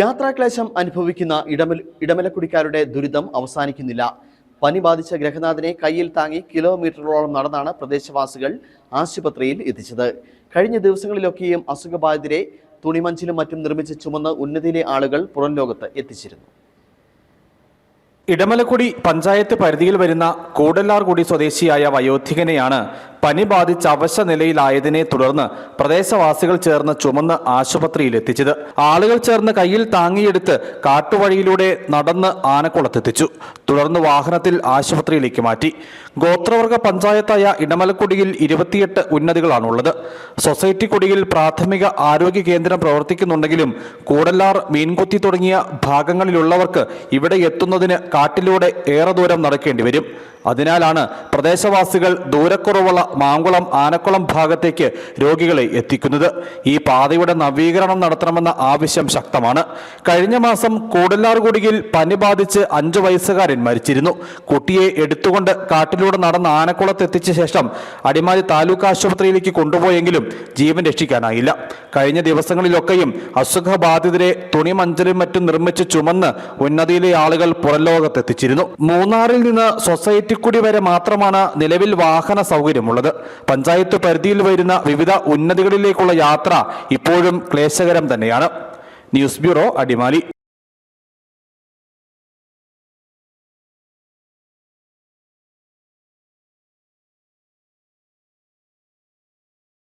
യാത്രാക്ലേശം അനുഭവിക്കുന്ന ഇടമൽ ഇടമലക്കുടിക്കാരുടെ ദുരിതം അവസാനിക്കുന്നില്ല. പനി ബാധിച്ച ഗ്രഹനാഥനെ കയ്യിൽ താങ്ങി കിലോമീറ്ററോളം നടന്നാണ് പ്രദേശവാസികൾ ആശുപത്രിയിൽ എത്തിച്ചത്. കഴിഞ്ഞ ദിവസങ്ങളിലൊക്കെയും അസുഖബാധിതരെ തുണിമഞ്ചിലും മറ്റും നിർമ്മിച്ച് ചുമന്ന് ഉന്നതിയിലെ ആളുകൾ പുറം ലോകത്ത് എത്തിച്ചിരുന്നു. ഇടമലക്കുടി പഞ്ചായത്ത് പരിധിയിൽ വരുന്ന കൂടല്ലാർകുടി സ്വദേശിയായ വയോധികനെയാണ് പനി ബാധിച്ച് അവശ നിലയിലായതിനെ തുടർന്ന് പ്രദേശവാസികൾ ചേർന്ന് ചുമന്ന് ആശുപത്രിയിൽ എത്തിച്ചത് ആളുകൾ ചേർന്ന് കയ്യിൽ താങ്ങിയെടുത്ത് കാട്ടുവഴിയിലൂടെ നടന്ന് ആനക്കുളത്തെത്തിച്ചു. തുടർന്ന് വാഹനത്തിൽ ആശുപത്രിയിലേക്ക് മാറ്റി. ഗോത്രവർഗ പഞ്ചായത്തായ ഇടമലക്കുടിയിൽ ഇരുപത്തിയെട്ട് ഉന്നതികളാണുള്ളത്. സൊസൈറ്റി കുടിയിൽ പ്രാഥമിക ആരോഗ്യ കേന്ദ്രം പ്രവർത്തിക്കുന്നുണ്ടെങ്കിലും കൂടല്ലാർ മീൻകുത്തി തുടങ്ങിയ ഭാഗങ്ങളിലുള്ളവർക്ക് ഇവിടെ എത്തുന്നതിന് കാട്ടിലൂടെ ഏറെ ദൂരം നടക്കേണ്ടി വരും. അതിനാലാണ് പ്രദേശവാസികൾ ദൂരക്കുറവുള്ള മാങ്കുളം ആനക്കുളം ഭാഗത്തേക്ക് രോഗികളെ എത്തിക്കുന്നത്. ഈ പാതയുടെ നവീകരണം നടത്തണമെന്ന ആവശ്യം ശക്തമാണ്. കഴിഞ്ഞ മാസം കൂടല്ലാർകുടിയിൽ പനി ബാധിച്ച് അഞ്ചു വയസ്സുകാരൻ മരിച്ചിരുന്നു. കുട്ടിയെ എടുത്തുകൊണ്ട് കാട്ടിലൂടെ നടന്ന ആനക്കുളത്ത് എത്തിച്ച ശേഷം അടിമാലി താലൂക്ക് ആശുപത്രിയിലേക്ക് കൊണ്ടുപോയെങ്കിലും ജീവൻ രക്ഷിക്കാനായില്ല. കഴിഞ്ഞ ദിവസങ്ങളിലൊക്കെയും അസുഖബാധിതരെ തുണിമഞ്ചലും മറ്റും നിർമ്മിച്ച് ചുമന്ന് ഉന്നതിയിലെ ആളുകൾ പുറംലോകത്തെത്തിച്ചിരുന്നു. മൂന്നാറിൽ നിന്ന് സൊസൈറ്റിക്കുടി വരെ മാത്രമാണ് നിലവിൽ വാഹന സൗകര്യമുള്ളത്. പഞ്ചായത്ത് പരിധിയിൽ വരുന്ന വിവിധ ഉന്നതികളിലേക്കുള്ള യാത്ര ഇപ്പോഴും ക്ലേശകരം തന്നെയാണ്. News bureau Adimali.